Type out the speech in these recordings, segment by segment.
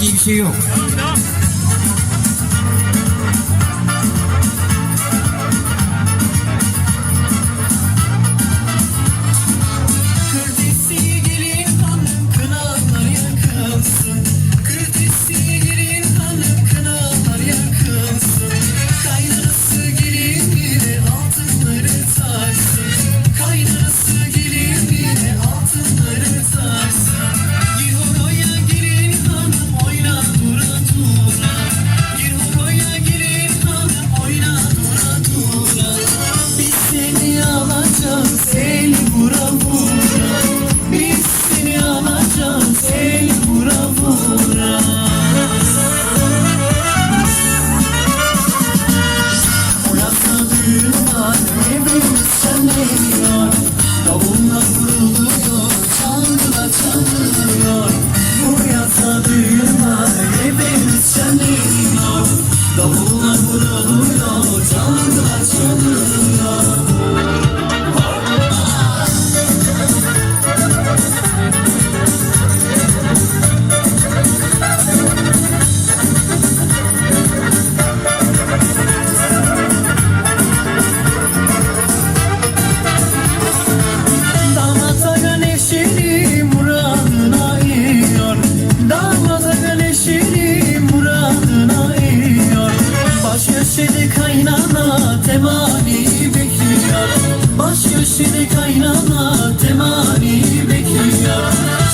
diye bir şey yok. Kırtesi alacağız el vura vura. Biz seni alacağız el vura vura. Orası düğün var evimiz şenleniyor Davullar vuruluyor çalgılar çalınıyor. Bu yasa düğün var evimiz şenleniyor Davullar vuruluyor çalgılar çalınıyor Baş köşede kaynana temani bekliyor. Baş köşede kaynana temani bekliyor.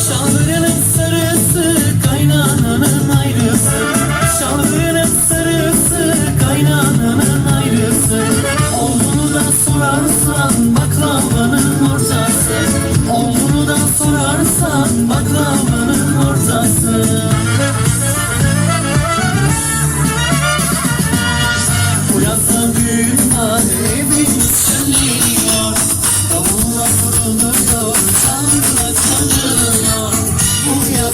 Şahırının sarısı kaynananın ayrısı